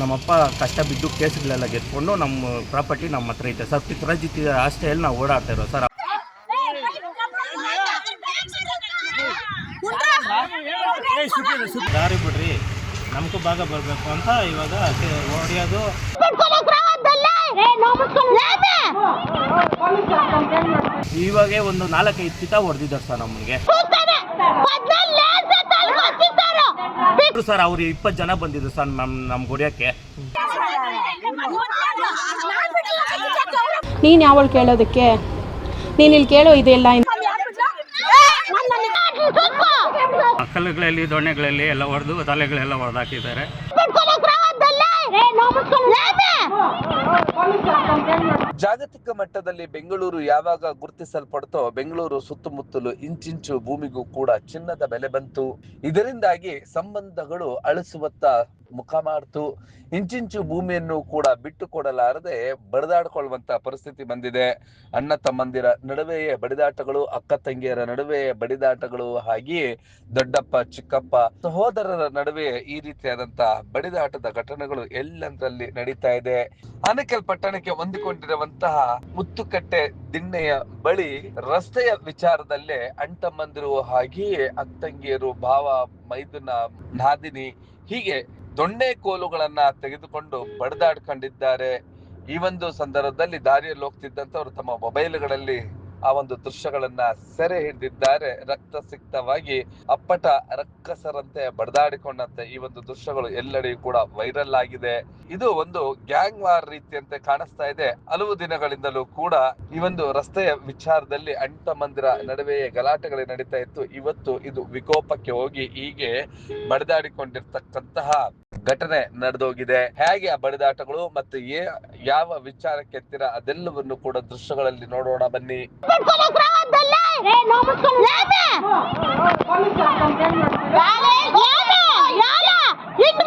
ನಮ್ಮಪ್ಪ ಕಷ್ಟ ಬಿದ್ದು ಕೇಸ್ಗಳೆಲ್ಲ ಗೆದ್ಕೊಂಡು ನಮ್ಮ ಪ್ರಾಪರ್ಟಿ ನಮ್ಮ ಹತ್ರ ಇದೆ ಸರ್ ಪಿತ್ರಾಜಿತ್ ಅಷ್ಟೇಲಿ ನಾವು ಓಡಾಡ್ತಾ ಇರೋ ಸರ್ ದಾರಿ ಬಿಡ್ರಿ. ನಮಗೂ ಭಾಗ ಬರಬೇಕು ಅಂತ ಇವಾಗ ಹೊಡೆಯೋದು. ಇವಾಗೆ ಒಂದು ನಾಲ್ಕೈದು ಚಿತ ಹೊಡೆದಿದ್ದಾರೆ ಸರ್ ನಮಗೆ. ಸರ್ ಅವ್ರು ಇಪ್ಪತ್ತು ಜನ ಬಂದಿದ್ರು ಸರ್ ನಮ್ಮ ನಮ್ ಗುಡಿಯಕ್ಕೆ. ನೀನು ಯಾವಳು ಕೇಳೋದಕ್ಕೆ? ನೀನು ಇಲ್ಲಿ ಕೇಳೋ ಇದೆಲ್ಲ ಮಕ್ಕಳುಗಳಲ್ಲಿ ದೊಣ್ಣೆಗಳಲ್ಲಿ ಎಲ್ಲ ಹೊಡೆದು ತಲೆಗಳೆಲ್ಲ ಹೊಡೆದಾಕಿದ್ದಾರೆ ಜಾಗತಿಕ ಮಟ್ಟದಲ್ಲಿ ಬೆಂಗಳೂರು ಯಾವಾಗ ಗುರುತಿಸಲ್ಪಡ್ತೋ ಬೆಂಗಳೂರು ಸುತ್ತಮುತ್ತಲು ಇಂಚಿಂಚು ಭೂಮಿಗೂ ಕೂಡ ಚಿನ್ನದ ಬೆಲೆ ಬಂತು. ಇದರಿಂದಾಗಿ ಸಂಬಂಧಗಳು ಅಳಿಸುವತ್ತ ಮುಖ ಮಾಡ್ತು. ಇಂಚಿಂಚು ಭೂಮಿಯನ್ನು ಕೂಡ ಬಿಟ್ಟು ಕೊಡಲಾರದೆ ಬಡಿದಾಡ್ಕೊಳ್ಳುವಂತ ಪರಿಸ್ಥಿತಿ ಬಂದಿದೆ. ಅಣ್ಣ ತಮ್ಮಂದಿರ ನಡುವೆಯೇ ಬಡಿದಾಟಗಳು, ಅಕ್ಕ ತಂಗಿಯರ ನಡುವೆಯೇ ಬಡಿದಾಟಗಳು ಹಾಗೆಯೇ ದೊಡ್ಡಪ್ಪ, ಚಿಕ್ಕಪ್ಪ, ಸಹೋದರರ ನಡುವೆ ಈ ರೀತಿಯಾದಂತಹ ಬಡಿದಾಟದ ಘಟನೆಗಳು ಎಲ್ಲೆಂದರಲ್ಲಿ ನಡೀತಾ ಇದೆ. ಆನೇಕಲ್ ಪಟ್ಟಣಕ್ಕೆ ಹೊಂದಿಕೊಂಡಿರುವಂತಹ ಮುತ್ತುಕಟ್ಟೆ ದಿಣ್ಣೆಯ ಬಳಿ ರಸ್ತೆಯ ವಿಚಾರದಲ್ಲೇ ಅಣ್ತಮ್ಮಂದಿರು ಹಾಗೆಯೇ ಅತ್ತಂಗಿಯರು ಭಾವ, ಮೈದುನ, ನಾದಿನಿ ಹೀಗೆ ದೊಣ್ಣೆ ಕೋಲುಗಳನ್ನ ತೆಗೆದುಕೊಂಡು ಬಡಿದಾಡ್ಕೊಂಡಿದ್ದಾರೆ. ಈ ಒಂದು ಸಂದರ್ಭದಲ್ಲಿ ದಾರಿಯಲ್ಲಿ ಹೋಗ್ತಿದ್ದಂತವ್ರು ತಮ್ಮ ಮೊಬೈಲ್ಗಳಲ್ಲಿ ಆ ಒಂದು ದೃಶ್ಯಗಳನ್ನ ಸೆರೆ ಹಿಡಿದಿದ್ದಾರೆ. ರಕ್ತಸಿಕ್ತವಾಗಿ ಅಪ್ಪಟ ರಕ್ಕಸರಂತೆ ಬಡದಾಡಿಕೊಂಡಂತೆ ಈ ಒಂದು ದೃಶ್ಯಗಳು ಎಲ್ಲೆಡೆಯೂ ಕೂಡ ವೈರಲ್ ಆಗಿದೆ. ಇದು ಒಂದು ಗ್ಯಾಂಗ್ ವಾರ್ ರೀತಿಯಂತೆ ಕಾಣಿಸ್ತಾ ಇದೆ. ಹಲವು ದಿನಗಳಿಂದಲೂ ಕೂಡ ಈ ಒಂದು ರಸ್ತೆಯ ವಿಚಾರದಲ್ಲಿ ಅಂಟ ಮಂದಿರ ನಡುವೆಯೇ ಗಲಾಟೆಗಳು ನಡೀತಾ ಇತ್ತು. ಇವತ್ತು ಇದು ವಿಕೋಪಕ್ಕೆ ಹೋಗಿ ಹೀಗೆ ಬಡಿದಾಡಿಕೊಂಡಿರ್ತಕ್ಕಂತಹ ಘಟನೆ ನಡೆದೋಗಿದೆ ಹೇಗೆ ಆ ಬಡಿದಾಟಗಳು ಮತ್ತು ಯಾವ ವಿಚಾರಕ್ಕೆ ಎತ್ತಿರ ಅದೆಲ್ಲವನ್ನು ಕೂಡ ದೃಶ್ಯಗಳಲ್ಲಿ ನೋಡೋಣ ಬನ್ನಿ పిక్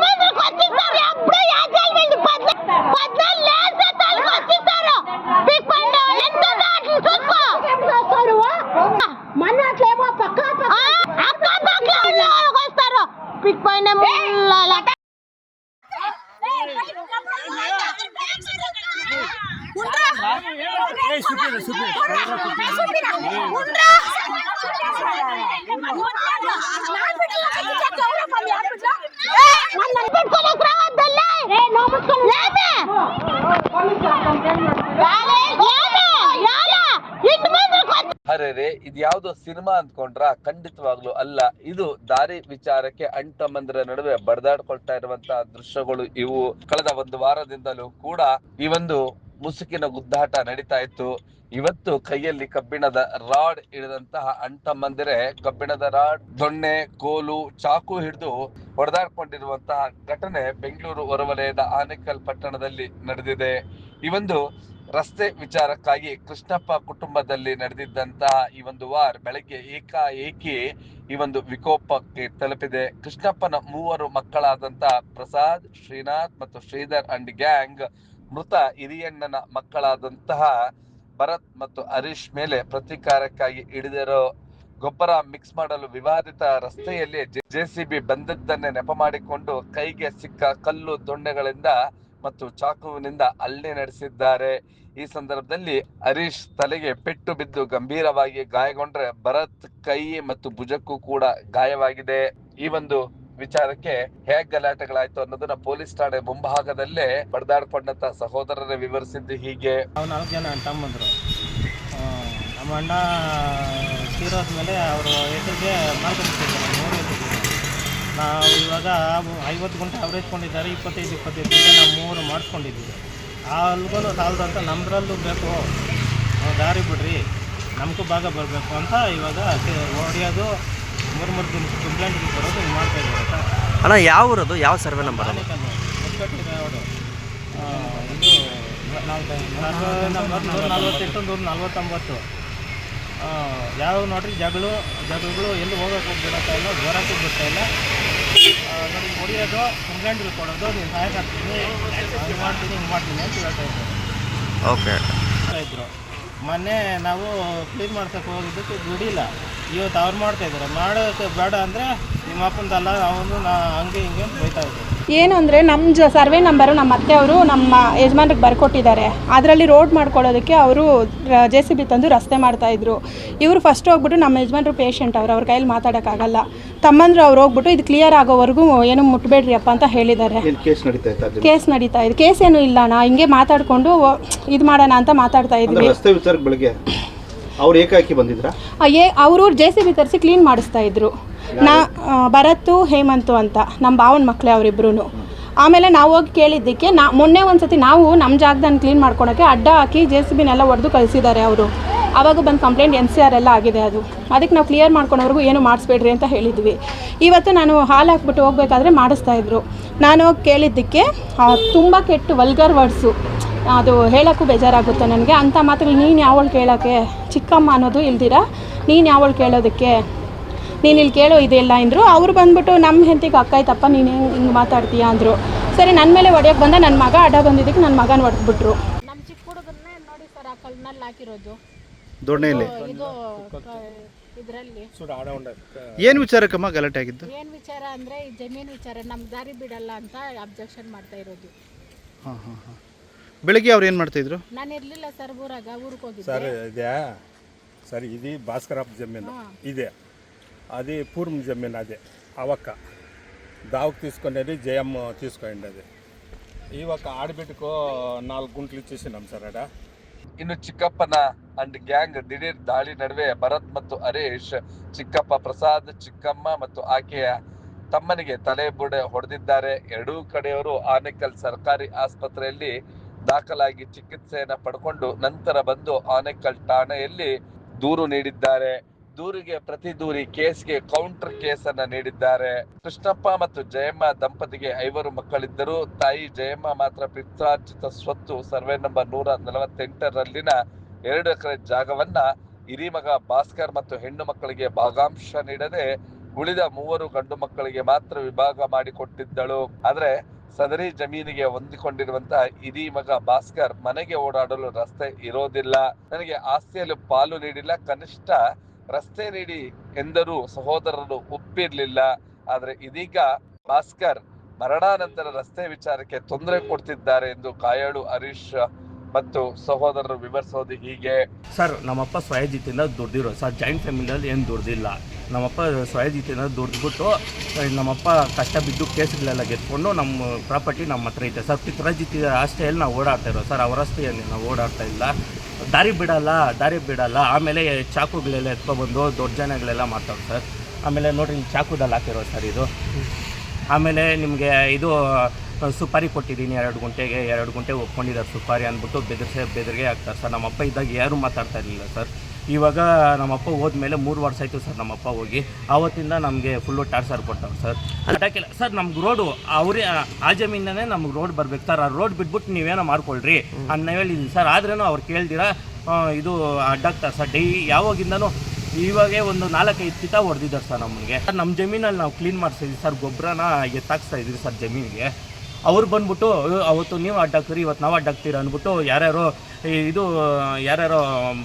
ಅರೆ ಇದು ಯಾವ್ದೋ ಸಿನಿಮಾ ಅಂದ್ಕೊಂಡ್ರ? ಖಂಡಿತವಾಗ್ಲು ಅಲ್ಲ. ಇದು ದಾರಿ ವಿಚಾರಕ್ಕೆ ಅಂಟ ಮಂದಿರ ನಡುವೆ ಬಡದಾಡ್ಕೊಳ್ತಾ ಇರುವಂತಹ ದೃಶ್ಯಗಳು ಇವು. ಕಳೆದ ಒಂದು ವಾರದಿಂದಲೂ ಕೂಡ ಈ ಒಂದು ಮುಸುಕಿನ ಗುದ್ದಾಟ ನಡೀತಾ ಇತ್ತು. ಇವತ್ತು ಕೈಯಲ್ಲಿ ಕಬ್ಬಿಣದ ರಾಡ್ ಹಿಡಿದಂತಹ ಮಂದಿರೆ ಕಬ್ಬಿಣದ ರಾಡ್, ದೊಣ್ಣೆ, ಕೋಲು, ಚಾಕು ಹಿಡಿದು ಹೊಡೆದಾಡ್ಕೊಂಡಿರುವಂತಹ ಘಟನೆ ಬೆಂಗಳೂರು ಹೊರವಲಯದ ಆನೇಕಲ್ ಪಟ್ಟಣದಲ್ಲಿ ನಡೆದಿದೆ. ಈ ಒಂದು ರಸ್ತೆ ವಿಚಾರಕ್ಕಾಗಿ ಕೃಷ್ಣಪ್ಪ ಕುಟುಂಬದಲ್ಲಿ ನಡೆದಿದ್ದಂತಹ ಈ ಒಂದು ವಾರ್ ಬೆಳಗ್ಗೆ ಏಕಾಏಕಿ ಈ ಒಂದು ವಿಕೋಪಕ್ಕೆ ತಲುಪಿದೆ. ಕೃಷ್ಣಪ್ಪನ ಮೂವರು ಮಕ್ಕಳಾದಂತಹ ಪ್ರಸಾದ್, ಶ್ರೀನಾಥ್ ಮತ್ತು ಶ್ರೀಧರ್ ಅಂಡ್ ಗ್ಯಾಂಗ್ ಮೃತ ಹಿರಿಯಣ್ಣನ ಮಕ್ಕಳಾದಂತಹ ಭರತ್ ಮತ್ತು ಹರೀಶ್ ಮೇಲೆ ಪ್ರತೀಕಾರಕ್ಕಾಗಿ ಹಿಡಿದಿರೋ ಗೊಬ್ಬರ ಮಿಕ್ಸ್ ಮಾಡಲು ವಿವಾದಿತ ರಸ್ತೆಯಲ್ಲಿ ಜೆಸಿಬಿ ಬಂದದ್ದನ್ನೇ ನೆಪ ಮಾಡಿಕೊಂಡು ಕೈಗೆ ಸಿಕ್ಕ ಕಲ್ಲು ದೊಣ್ಣೆಗಳಿಂದ ಮತ್ತು ಚಾಕುವಿನಿಂದ ಹಲ್ಲೆ ನಡೆಸಿದ್ದಾರೆ. ಈ ಸಂದರ್ಭದಲ್ಲಿ ಹರೀಶ್ ತಲೆಗೆ ಪೆಟ್ಟು ಬಿದ್ದು ಗಂಭೀರವಾಗಿ ಗಾಯಗೊಂಡ್ರೆ ಭರತ್ ಕೈ ಮತ್ತು ಭುಜಕ್ಕೂ ಕೂಡ ಗಾಯವಾಗಿದೆ. ಈ ಒಂದು ವಿಚಾರಕ್ಕೆ ಹೇಗ್ ಗಲಾಟೆಗಳಾಯ್ತು ಅನ್ನೋದನ್ನ ಪೊಲೀಸ್ ಠಾಣೆ ಮುಂಭಾಗದಲ್ಲೇ ಬಡದಾಡ್ಕೊಂಡಂತ ಸಹೋದರರೇ ವಿವರಿಸಿದ್ದು ಹೀಗೆ. ನಾಲ್ಕು ಜನ ತಮ್ಮಂದ್ರು. ನಮ್ಮ ಅಣ್ಣ ತೀರೋದ ಮೇಲೆ ಅವರು ಹೆಸರಿಗೆ ನಾವು ಇವಾಗ ಐವತ್ತು ಗುಂಟೆ ಅವರೇಜ್ ಕೊಂಡಿದ್ದಾರೆ, ಇಪ್ಪತ್ತೈದು ಇಪ್ಪತ್ತೈದು ಗುಂಟೆ ನಾವು ಮೂರು ಮಾಡಿಸ್ಕೊಂಡಿದ್ದೀವಿ ಅಲ್ಗೂ ಸಾಲದು ಅಂತ ನಮ್ಮದ್ರಲ್ಲೂ ಬೇಕು. ದಾರಿ ಬಿಡ್ರಿ, ನಮಗೂ ಭಾಗ ಬರಬೇಕು ಅಂತ ಇವಾಗ ಹೊಡೆಯೋದು ಮೂರು ಮೂರು ದಿನ ಕಂಪ್ಲೇಂಟ್ ಬರೋದು ಹಿಂಗೆ ಮಾಡ್ತಾ ಇದ್ದಾರೆ ಅಣ್ಣ ಯಾವ ಊರದು? ಯಾವ ಸರ್ವೆ ನಂಬರ್. ಆ, ಇದು ನಲ್ವತ್ತೆಂಟು ನೂರ ನಲ್ವತ್ತೊಂಬತ್ತು ಯಾವ ನೋಡ್ರಿ ಜಗಳು ಜಗಳಗಳು ಎಲ್ಲಿ ಹೋಗೋಕೆ ಬಿಡತ್ತಾ ಇಲ್ಲ ಜ್ವರಕ್ಕೆ ಬಿಡ್ತಾ ಇಲ್ಲ. ನನಗೆ ನೋಡಿ ಹೊಡಿಯೋದು ಕಂಪ್ಲೇಂಟ್ಗಳು ಕೊಡೋದು ನೀವು ಸಹಾಯ ಆಗ್ತೀನಿ. ಹಿಂಗೆ ಮಾಡ್ತೀನಿ ಹಿಂಗೆ ಮಾಡ್ತೀನಿ ಅಂತ ಹೇಳ್ತಾ ಇದ್ದಾರೆ ಓಕೆ. ಇದ್ರು. ಮೊನ್ನೆ ನಾವು ಕ್ಲೀನ್ ಮಾಡ್ಸೋಕೆ ಹೋಗಿದ್ದಕ್ಕೆ ದುಡಿಲ್ಲ ಇವತ್ತು ಅವ್ರು ಮಾಡ್ತಾ ಇದ್ದಾರೆ. ಮಾಡೋಕೆ ಬೇಡ ಅಂದರೆ ನಿಮ್ಮ ಅಪ್ಪಂದಲ್ಲ ಅವನು ನಾ ಹಂಗೆ ಹಿಂಗೆ ಅಂತ ಬೈತಾ ಇದ್ದಾರೆ. ಏನು ಅಂದರೆ ನಮ್ಮ ಜ ಸರ್ವೆ ನಂಬರು ನಮ್ಮ ಅತ್ತೆಯವರು ನಮ್ಮ ಯಜಮಾನ್ರಿಗೆ ಬರ್ಕೊಟ್ಟಿದ್ದಾರೆ. ಅದರಲ್ಲಿ ರೋಡ್ ಮಾಡ್ಕೊಳ್ಳೋದಕ್ಕೆ ಅವರು ಜೆ ಸಿ ಬಿ ತಂದು ರಸ್ತೆ ಮಾಡ್ತಾಯಿದ್ರು ಇವರು ಫಸ್ಟ್ ಹೋಗ್ಬಿಟ್ಟು ನಮ್ಮ ಯಜಮಾನ್ರು ಪೇಷಂಟ್ ಅವರು ಅವ್ರ ಕೈಯಲ್ಲಿ ಮಾತಾಡೋಕ್ಕಾಗಲ್ಲ. ತಮ್ಮಂದ್ರು ಅವ್ರು ಹೋಗ್ಬಿಟ್ಟು ಇದು ಕ್ಲಿಯರ್ ಆಗೋವರೆಗೂ ಏನು ಮುಟ್ಬೇಡ್ರಿ ಅಪ್ಪ ಅಂತ ಹೇಳಿದ್ದಾರೆ. ಕೇಸ್ ನಡೀತಾ ಇತ್ತು ಕೇಸ್ ನಡೀತಾ ಇದೆ. ಕೇಸ್ ಏನೂ ಇಲ್ಲ ನಾ ಹಿಂಗೆ ಮಾತಾಡಿಕೊಂಡು ಇದು ಮಾಡೋಣ ಅಂತ ಮಾತಾಡ್ತಾ ಇದ್ದೀನಿ ಇದ್ವಿ ರಸ್ತೆ ವಿಚಾರಕ್ಕೆ ಬೆಳಗ್ಗೆ? ಅವ್ರು ಏಕಾಕಿ ಬಂದಿದ್ರಾ? ಏ ಅವರು ಜೆ ಸಿ ಬಿ ತರಿಸಿ ಕ್ಲೀನ್ ಮಾಡಿಸ್ತಾ ಇದ್ರು. ನಾ ಆ, ಭರತ್ತು ಹೇಮಂತು ಅಂತ ನಮ್ಮ ಭಾವನ ಮಕ್ಕಳೇ ಅವರಿಬ್ರು ಆಮೇಲೆ ನಾವು ಹೋಗಿ ಕೇಳಿದ್ದಕ್ಕೆ ನಾ ಮೊನ್ನೆ ಒಂದ್ಸತಿ ನಾವು ನಮ್ಮ ಜಾಗದಲ್ಲಿ ಕ್ಲೀನ್ ಮಾಡ್ಕೊಳಕ್ಕೆ ಅಡ್ಡ ಹಾಕಿ ಜೆ ಸಿ ಬಿನೆಲ್ಲ ಹೊಡೆದು ಕಳಿಸಿದ್ದಾರೆ ಅವರು. ಆವಾಗ ಬಂದು ಕಂಪ್ಲೇಂಟ್ ಎನ್ ಸಿ ಆರ್ ಎಲ್ಲ ಆಗಿದೆ ಅದು. ಅದಕ್ಕೆ ನಾವು ಕ್ಲಿಯರ್ ಮಾಡ್ಕೊಳೋವರೆಗೂ ಏನು ಮಾಡಿಸ್ಬೇಡ್ರಿ ಅಂತ ಹೇಳಿದ್ವಿ. ಇವತ್ತು ನಾನು ಹಾಲು ಹಾಕ್ಬಿಟ್ಟು ಹೋಗ್ಬೇಕಾದ್ರೆ ಮಾಡಿಸ್ತಾ ಇದ್ರು. ನಾನು ಹೋಗಿ ಕೇಳಿದ್ದಕ್ಕೆ ತುಂಬ ಕೆಟ್ಟು ವಲ್ಗರ್ ವರ್ಡ್ಸು ಅದು ಹೇಳೋಕ್ಕೂ ಬೇಜಾರಾಗುತ್ತೆ ನನಗೆ. ಅಂಥ ಮಾತುಗಳು ನೀನು ಯಾವಳು ಕೇಳೋಕ್ಕೆ ಚಿಕ್ಕಮ್ಮ ಅನ್ನೋದು ಇಲ್ದಿರ? ನೀನು ಯಾವಳು ಕೇಳೋದಕ್ಕೆ? ನೀನು ಇಲ್ಲಿ ಕೇಳೋ ಇದೆಲ್ಲ ಅಂದರು. ಅವ್ರು ಬಂದ್ಬಿಟ್ಟು ನಮ್ಮ ಹೆಂಡತಿಗೆ ಅಕ್ಕ ಆಯ್ತಪ್ಪ ನೀನು ಹೆಂಗೆ ಹಿಂಗೆ ಮಾತಾಡ್ತೀಯಾ ಅಂದರು. ಸರಿ ನನ್ನ ಮೇಲೆ ಹೊಡೆಯೋಕೆ ಬಂದ ನನ್ನ ಮಗ ಅಡ್ಡ ಬಂದಿದ್ದಕ್ಕೆ ನನ್ನ ಮಗನ ಹೊಡೆದ್ಬಿಟ್ರು ನಮ್ಮ ಚಿಕ್ಕ ಹುಡುಗನ್ನೇ ನೋಡಿ ಸರ್ ಆ ಕಲ್ನಲ್ಲಿ ಹಾಕಿರೋದು. ದೊಣ್ಣೆಯಲ್ಲಿ ಇದು ಇದರಲ್ಲಿ. ಏನು ವಿಚಾರಕ್ಕಮ್ಮ ಗಲಾಟೆ ಆಗಿದ್ದು? ಏನು ವಿಚಾರ ಅಂದರೆ ಈ ಜಮೀನು ವಿಚಾರ ನಮ್ಮ ದಾರಿ ಬಿಡಲ್ಲ ಅಂತ ಅಬ್ಜೆಕ್ಷನ್ ಮಾಡ್ತಾ ಇರೋದು. ಹಾಂ ಹಾಂ ಹಾಂ. ಬೆಳಗ್ಗೆ ಅವ್ರು ಏನು ಮಾಡ್ತಾಯಿದ್ರು ನಾನು ಇರಲಿಲ್ಲ ಸರ್ ಊರಾಗ ಊರಿಗೆ ಸರ್ ಹೋಗಿದ್ದೆ ఇదే సరే ఇది భాస్కరప్ప జమీన్ ఇదే అది పూర్వం జమీన్ అదే అవక్క దావకు తీసుకునేది జయమ్మ తీసుకోండి అది ఈ ఒక ఆడబిడ్డకు నాలుగు గుంటలు ఇచ్చేసినాం సార్ ఆడ ಇನ್ನು ಚಿಕ್ಕಪ್ಪನ ಅಂಡ್ ಗ್ಯಾಂಗ್ ದಿಢೀರ್ ದಾಳಿ ನಡುವೆ ಭರತ್ ಮತ್ತು ಹರೀಶ್ ಚಿಕ್ಕಪ್ಪ ಪ್ರಸಾದ್ ಚಿಕ್ಕಮ್ಮ ಮತ್ತು ಆಕೆಯ ತಮ್ಮನಿಗೆ ತಲೆ ಬುಡೆ ಹೊಡೆದಿದ್ದಾರೆ ಎರಡೂ ಕಡೆಯವರು ಆನೇಕಲ್ ಸರ್ಕಾರಿ ಆಸ್ಪತ್ರೆಯಲ್ಲಿ ದಾಖಲಾಗಿ ಚಿಕಿತ್ಸೆಯನ್ನು ಪಡ್ಕೊಂಡು ನಂತರ ಬಂದು ಆನೇಕಲ್ ಠಾಣೆಯಲ್ಲಿ ದೂರು ನೀಡಿದ್ದಾರೆ. ದೂರಿಗೆ ಪ್ರತಿ ದೂರಿ ಕೇಸ್ಗೆ ಕೌಂಟರ್ ಕೇಸ್ ಅನ್ನ ನೀಡಿದ್ದಾರೆ. ಕೃಷ್ಣಪ್ಪ ಮತ್ತು ಜಯಮ್ಮ ದಂಪತಿಗೆ ಐವರು ಮಕ್ಕಳಿದ್ದರು. ತಾಯಿ ಜಯಮ್ಮ ಮಾತ್ರ ಪಿತ್ರಾರ್ಜಿತ ಸ್ವತ್ತು ಸರ್ವೆ ನಂಬರ್ ನೂರ ನಲವತ್ತೆಂಟರಲ್ಲಿನ ಎರಡು ಎಕರೆ ಜಾಗವನ್ನ ಹಿರಿಮಗ ಭಾಸ್ಕರ್ ಮತ್ತು ಹೆಣ್ಣು ಮಕ್ಕಳಿಗೆ ಭಾಗಾಂಶ ನೀಡದೆ ಉಳಿದ ಮೂವರು ಗಂಡು ಮಕ್ಕಳಿಗೆ ಮಾತ್ರ ವಿಭಾಗ ಮಾಡಿಕೊಟ್ಟಿದ್ದಳು. ಆದ್ರೆ ಸದರಿ ಜಮೀನಿಗೆ ಹೊಂದಿಕೊಂಡಿರುವಂತಹ ಹಿರಿ ಮಗ ಭಾಸ್ಕರ್ ಮನೆಗೆ ಓಡಾಡಲು ರಸ್ತೆ ಇರೋದಿಲ್ಲ. ನನಗೆ ಆಸ್ತಿಯಲ್ಲಿ ಪಾಲು ನೀಡಿಲ್ಲ. ಕನಿಷ್ಠ ರಸ್ತೆ ನೀಡಿ ಎಂದರೂ ಸಹೋದರರು ಒಪ್ಪಿರ್ಲಿಲ್ಲ. ಆದ್ರೆ ಇದೀಗ ಭಾಸ್ಕರ್ ಮರಣಾನಂತರ ರಸ್ತೆ ವಿಚಾರಕ್ಕೆ ತೊಂದರೆ ಕೊಡ್ತಿದ್ದಾರೆ ಎಂದು ಕಾಯಾಳು ಹರೀಶ್ ಮತ್ತು ಸಹೋದರರು ವಿವರಿಸೋದು ಹೀಗೆ. ಸರ್, ನಮ್ಮಪ್ಪ ಸ್ವಯಜಿತ್ತಿಂದ ದುಡ್ದಿರೋ ಸರ್ ಜಾಯಿಂಟ್ ಫ್ಯಾಮಿಲಿಯಲ್ಲಿ ಏನು ದುಡ್ದಿಲ್ಲ. ನಮ್ಮಪ್ಪ ಬಿಟ್ಟು ಸೊ ನಮ್ಮಪ್ಪ ಕಷ್ಟ ಬಿದ್ದು ಕೇಸ್ಗಳೆಲ್ಲ ಗೆದ್ಕೊಂಡು ನಮ್ಮ ಪ್ರಾಪರ್ಟಿ ನಮ್ಮ ಹತ್ರ ಐತೆ. ಸರ್ ಪಿತ್ರಾಜಿತಿ ಆಸ್ತಿಯಲ್ಲಿ ನಾವು ಓಡಾಡ್ತಾ ಇರೋ ಸರ್, ಅವರ ರಸ್ತೆಯಲ್ಲಿ ನಾವು ಓಡಾಡ್ತಾ ಇಲ್ಲ. ದಾರಿ ಬಿಡಲ್ಲ ದಾರಿ ಬಿಡಲ್ಲ. ಆಮೇಲೆ ಚಾಕುಗಳೆಲ್ಲ ಎತ್ಕೊಬಂದು ದೊಡ್ಡ ಜನಗಳೆಲ್ಲ ಮಾತಾಡೋ ಸರ್. ಆಮೇಲೆ ನೋಡಿರಿ ಚಾಕುದಲ್ಲಿ ಹಾಕಿರೋ ಸರ್ ಇದು. ಆಮೇಲೆ ನಿಮಗೆ ಇದು ಸುಪಾರಿ ಕೊಟ್ಟಿದ್ದೀನಿ. ಎರಡು ಗಂಟೆಗೆ, ಎರಡು ಗಂಟೆ ಒಪ್ಕೊಂಡಿದ್ದಾರೆ ಸುಪಾರಿ ಅಂದ್ಬಿಟ್ಟು ಬೆದರ್ಸೆ, ಬೆದರಿಗೆ ಆಗ್ತಾರೆ ಸರ್. ನಮ್ಮಪ್ಪ ಇದ್ದಾಗ ಯಾರೂ ಮಾತಾಡ್ತಾ ಇರಲಿಲ್ಲ ಸರ್. ಇವಾಗ ನಮ್ಮಪ್ಪ ಹೋದ್ಮೇಲೆ ಮೂರು ವರ್ಷ ಆಯಿತು ಸರ್ ನಮ್ಮಪ್ಪ ಹೋಗಿ. ಆವತ್ತಿಂದ ನಮಗೆ ಫುಲ್ಲು ಟಾರ್ಸರ್ ಕೊಡ್ತಾರೆ ಸರ್. ಅಟಾಕಿಲ್ಲ ಸರ್, ನಮ್ಗೆ ರೋಡು ಅವರೇ, ಆ ಜಮೀನೇ ನಮ್ಗೆ ರೋಡ್ ಬರ್ಬೇಕು ಸರ್. ಆ ರೋಡ್ ಬಿಟ್ಬಿಟ್ಟು ನೀವೇನೋ ಮಾಡ್ಕೊಳ್ರಿ. ಅನ್ನ ಹೇಳಿದ್ದೀನಿ ಸರ್. ಆದ್ರೂ ಅವ್ರು ಕೇಳ್ದಿರಾ ಇದು ಅಡ್ಡಾಗ್ತಾರೆ ಸರ್. ಡೈ ಯಾವಾಗಿಂದನೂ ಇವಾಗೆ ಒಂದು ನಾಲ್ಕೈದು ಕಿತ ಹೊಡೆದಿದ್ದಾರೆ ಸರ್ ನಮಗೆ. ಸರ್ ನಮ್ಮ ಜಮೀನಲ್ಲಿ ನಾವು ಕ್ಲೀನ್ ಮಾಡಿಸಿದ್ವಿ ಸರ್. ಗೊಬ್ಬರನ ಎತ್ತಾಕ್ಸ್ತಾ ಇದ್ವಿ ಸರ್ ಜಮೀನಿಗೆ. ಅವ್ರು ಬಂದ್ಬಿಟ್ಟು ಅವತ್ತು ನೀವು ಅಡ್ಡಾಕ್ತೀರಿ ಇವತ್ತು ನಾವು ಅಡ್ಡಾಕ್ತೀರ ಅಂದ್ಬಿಟ್ಟು ಯಾರ್ಯಾರು ಇದು ಯಾರ್ಯಾರೋ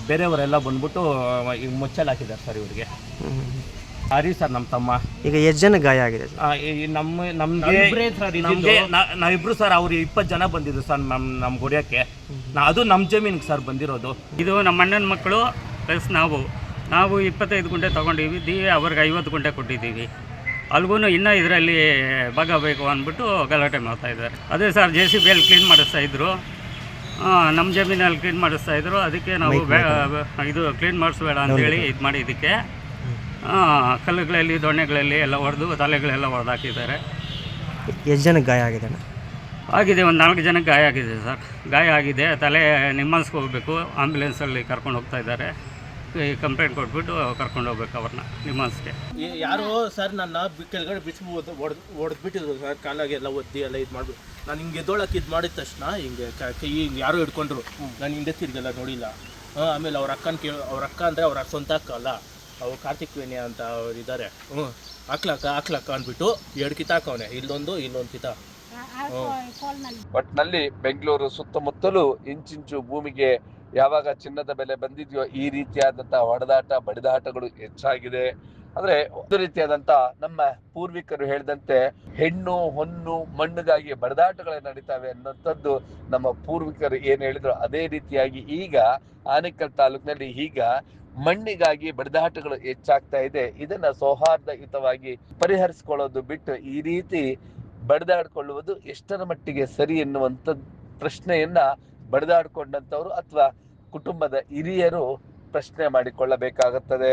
ಬೇರೆಯವರೆಲ್ಲ ಬಂದ್ಬಿಟ್ಟು ಈಗ ಮುಚ್ಚಲ್ ಹಾಕಿದ್ದಾರೆ ಸರ್ ಇವ್ರಿಗೆ. ಹರಿ ಸರ್ ನಮ್ಮ ತಮ್ಮ. ಈಗ ಎಷ್ಟು ಜನ ಗಾಯ ಆಗಿದೆ ಸರ್? ಆ, ಈ ನಮ್ಮ ನಮ್ಗೆ ನಮಗೆ ಸರ್ ನಾ- ನಾವಿಬ್ರು ಸರ್ ಅವ್ರು ಇಪ್ಪತ್ತು ಜನ ಬಂದಿದ್ರು ಸರ್ ನಮ್ಮ ನಮ್ಮ ಹೊಡಿಯೋಕ್ಕೆ ನಾ ಅದು ನಮ್ಮ ಜಮೀನಿಗೆ ಸರ್ ಬಂದಿರೋದು. ಇದು ನಮ್ಮ ಅಣ್ಣನ ಮಕ್ಕಳು ಪ್ಲಸ್ ನಾವು. ನಾವು ಇಪ್ಪತ್ತೈದು ಗುಂಟೆ ತೊಗೊಂಡಿದ್ದೀವಿ ಅವ್ರಿಗೆ ಐವತ್ತು ಗುಂಟೆ ಕೊಟ್ಟಿದ್ದೀವಿ. ಅಲ್ಗೂ ಇನ್ನೂ ಇದರಲ್ಲಿ ಭಾಗ ಬೇಕು ಅಂದ್ಬಿಟ್ಟು ಗಲಾಟೆ ಮಾಡ್ತಾ ಇದ್ದಾರೆ. ಅದೇ ಸರ್ ಜೆ ಸಿ ಬಿ ಎಲ್ಲಿ ಕ್ಲೀನ್ ಮಾಡಿಸ್ತಾ ಇದ್ರು. ನಮ್ಮ ಜಮೀನಲ್ಲಿ ಕ್ಲೀನ್ ಮಾಡಿಸ್ತಾ ಇದ್ರು. ಅದಕ್ಕೆ ನಾವು ಬೇ- ಇದು ಕ್ಲೀನ್ ಮಾಡಿಸ್ಬೇಡ ಅಂತೇಳಿ ಇದು ಮಾಡಿ ಇದಕ್ಕೆ ಕಲ್ಲುಗಳಲ್ಲಿ ದೊಣ್ಣೆಗಳಲ್ಲಿ ಎಲ್ಲ ಹೊಡೆದು ತಲೆಗಳೆಲ್ಲ ಹೊಡೆದು ಹಾಕಿದ್ದಾರೆ ಎಷ್ಟು ಜನಕ್ಕೆ ಗಾಯ ಆಗಿದೆ ಆಗಿದೆ ಒಂದು ನಾಲ್ಕು ಜನಕ್ಕೆ ಗಾಯ ಆಗಿದೆ ಸರ್. ಗಾಯ ಆಗಿದೆ ತಲೆ ನಿಮ್ಮನ್ಸ್ಗೆ ಹೋಗಬೇಕು. ಆಂಬ್ಯುಲೆನ್ಸಲ್ಲಿ ಕರ್ಕೊಂಡು ಹೋಗ್ತಾ ಇದ್ದಾರೆ. ಈ ಕಂಪ್ಲೇಂಟ್ ಕೊಟ್ಬಿಟ್ಟು ಕರ್ಕೊಂಡು ಹೋಗ್ಬೇಕು ಅವ್ರನ್ನ ನಿಮ್ಮನ್ಸ್ಗೆ ಯಾರೋ ಸರ್ ನನ್ನ ಬಿ- ಕೆಳಗಡೆ ಬಿಸಿ ಹೊಡೆದು ಹೊಡೆದ್ಬಿಟ್ಟಿದ್ರು ಸರ್. ಕಾಲಾಗೆಲ್ಲ ಒದ್ದಿ ಎಲ್ಲ ಇದು ಮಾಡ್ಬಿಟ್ಟು. ನಾನು ಹಿಂಗೆ ಎದ್ದೊಳಕ್ಕೆ ಇದು ಮಾಡಿದ ತಕ್ಷಣ ಹಿಂಗೆ ಕೈ ಹಿಂಗೆ ಯಾರೋ ಹಿಡ್ಕೊಂಡ್ರು. ನಾನು ಹಿಂದೆ ತಿರ್ಗಲ್ಲ ನೋಡಿಲ್ಲ. ಹಾಂ ಆಮೇಲೆ ಅವ್ರ ಅಕ್ಕನ ಕೇಳಿ ಅವ್ರ ಅಕ್ಕ ಅಂದರೆ ಅವ್ರ ಸ್ವಂತ ಅಕ್ಕ ಅಲ್ಲ. ಅವ್ರು ಕಾರ್ತಿಕ್ ವೇಣಿ ಅಂತ ಅವ್ರು ಇದ್ದಾರೆ ಹ್ಞೂ ಹಾಕ್ಲಕ್ಕ ಹಾಕ್ಲಕ್ಕ ಅಂದ್ಬಿಟ್ಟು ಎರಡು ಕಿತ ಹಾಕವನೆ ಇಲ್ಲೊಂದು ಇಲ್ಲೊಂದು ಕಿತ. ಒಟ್ನಲ್ಲಿ ಬೆಂಗಳೂರು ಸುತ್ತಮುತ್ತಲು ಇಂಚಿಂಚು ಭೂಮಿಗೆ ಯಾವಾಗ ಚಿನ್ನದ ಬೆಲೆ ಬಂದಿದೆಯೋ ಈ ರೀತಿಯಾದಂತಹ ಹೊಡೆದಾಟ ಬಡಿದಾಟಗಳು ಹೆಚ್ಚಾಗಿದೆ. ಅಂದ್ರೆ ಒಂದು ರೀತಿಯಾದಂತ ನಮ್ಮ ಪೂರ್ವಿಕರು ಹೇಳಿದಂತೆ ಹೆಣ್ಣು ಹೊನ್ನು ಮಣ್ಣಿಗಾಗಿ ಬಡದಾಟಗಳೇ ನಡೀತಾವೆ ಅನ್ನೋಂಥದ್ದು ನಮ್ಮ ಪೂರ್ವಿಕರು ಏನ್ ಹೇಳಿದ್ರು. ಅದೇ ರೀತಿಯಾಗಿ ಈಗ ಆನೇಕಲ್ ತಾಲೂಕಿನಲ್ಲಿ ಈಗ ಮಣ್ಣಿಗಾಗಿ ಬಡದಾಟಗಳು ಹೆಚ್ಚಾಗ್ತಾ ಇದೆ. ಇದನ್ನ ಸೌಹಾರ್ದಯುತವಾಗಿ ಪರಿಹರಿಸಿಕೊಳ್ಳೋದು ಬಿಟ್ಟು ಈ ರೀತಿ ಬಡಿದಾಡ್ಕೊಳ್ಳುವುದು ಎಷ್ಟರ ಮಟ್ಟಿಗೆ ಸರಿ ಎನ್ನುವಂತ ಪ್ರಶ್ನೆಯನ್ನ ಬಡಿದಾಡ್ಕೊಂಡಂತವ್ರು ಅಥವಾ ಕುಟುಂಬದ ಹಿರಿಯರು ಪ್ರಶ್ನೆ ಮಾಡಿಕೊಳ್ಳಬೇಕಾಗುತ್ತದೆ.